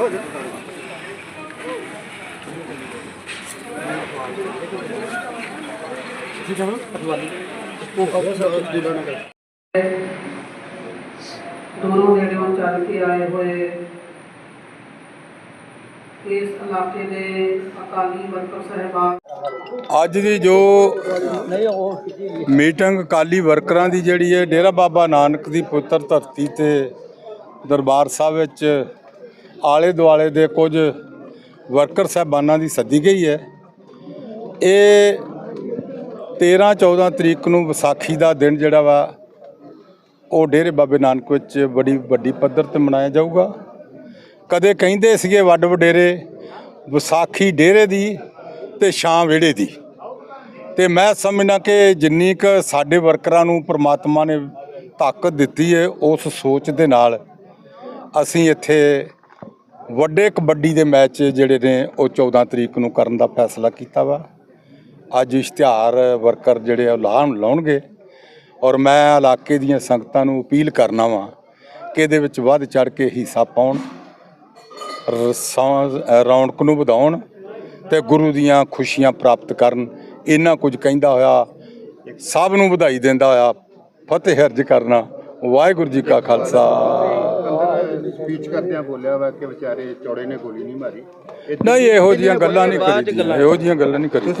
ਹੋ ਜਾ ਚੱਲ ਕੇ ਆਏ ਹੋਏ ਇਸ ਇਲਾਕੇ ਦੇ ਅਕਾਲੀ ਵਰਕਰ ਸਹਿਬਾਨ। ਅੱਜ ਦੀ ਜੋ ਮੀਟਿੰਗ ਕਾਲੀ ਵਰਕਰਾਂ ਦੀ ਜਿਹੜੀ ਹੈ, ਡੇਰਾ ਬਾਬਾ ਨਾਨਕ ਦੀ ਪੁੱਤਰ ਧਰਤੀ ਤੇ ਦਰਬਾਰ ਸਾਹਿਬ ਵਿੱਚ ਆਲੇ ਦੁਆਲੇ ਦੇ ਕੁਝ ਵਰਕਰ ਸਾਹਿਬਾਨਾਂ ਦੀ ਸੱਦੀ ਗਈ ਹੈ। ਇਹ 13 14 ਤਰੀਕ ਨੂੰ ਵਿਸਾਖੀ ਦਾ ਦਿਨ ਜਿਹੜਾ ਵਾ, ਉਹ ਡੇਰੇ ਬਾਬੇ ਨਾਨਕ ਵਿੱਚ ਬੜੀ ਵੱਡੀ ਪੱਧਰ ਤੇ ਮਨਾਇਆ ਜਾਊਗਾ। ਕਦੇ ਕਹਿੰਦੇ ਸੀਗੇ ਵੱਡ ਵਡੇਰੇ ਵਿਸਾਖੀ ਡੇਰੇ ਦੀ ਤੇ ਸ਼ਾਮ ਵਿਹੜੇ ਦੀ। ਤੇ ਮੈਂ ਸਮਝਣਾ ਕਿ ਜਿੰਨੀ ਕ ਸਾਡੇ ਵਰਕਰਾਂ ਨੂੰ ਪ੍ਰਮਾਤਮਾ ਨੇ ਤਾਕਤ ਦਿੱਤੀ ਹੈ, ਉਸ ਸੋਚ ਦੇ ਨਾਲ ਅਸੀਂ ਇੱਥੇ ਵੱਡੇ ਕਬੱਡੀ ਦੇ ਮੈਚ ਜਿਹੜੇ ਨੇ ਉਹ 14 ਤਰੀਕ ਨੂੰ ਕਰਨ ਦਾ ਫੈਸਲਾ ਕੀਤਾ ਵਾ। ਅੱਜ ਇਸ਼ਤਿਹਾਰ ਵਰਕਰ ਜਿਹੜੇ ਆ ਉਹ ਲਾਉਣ ਲਾਉਣਗੇ ਔਰ ਮੈਂ ਇਲਾਕੇ ਦੀਆਂ ਸੰਗਤਾਂ ਨੂੰ ਅਪੀਲ ਕਰਨਾ ਵਾਂ ਕਿ ਇਹਦੇ ਵਿੱਚ ਵੱਧ ਚੜ ਕੇ ਹਿੱਸਾ ਪਾਉਣ ਰੌਣਕ ਨੂੰ ਵਧਾਉਣ ਤੇ ਗੁਰੂ ਦੀਆਂ ਖੁਸ਼ੀਆਂ ਪ੍ਰਾਪਤ ਕਰਨ। ਇੰਨਾ ਕੁਝ ਕਹਿੰਦਾ ਹੋਇਆ, ਸਭ ਨੂੰ ਵਧਾਈ ਦਿੰਦਾ ਹੋਇਆ, ਫਤਿਹ ਅਰਜ ਕਰਨਾ। ਵਾਹਿਗੁਰੂ ਜੀ ਕਾ ਖਾਲਸਾ। ਸਪੀਚ ਕਰਦਿਆਂ ਬੋਲਿਆ ਵਾ ਕਿ ਵਿਚਾਰੇ ਚੌੜੇ ਨੇ ਗੋਲੀ ਨਹੀਂ ਮਾਰੀ। ਨਹੀਂ ਇਹੋ ਜੀਆਂ ਗੱਲਾਂ ਨਹੀਂ ਕਰੀ ਇਹੋ ਜੀਆਂ ਗੱਲਾਂ ਨਹੀਂ ਕਰੀ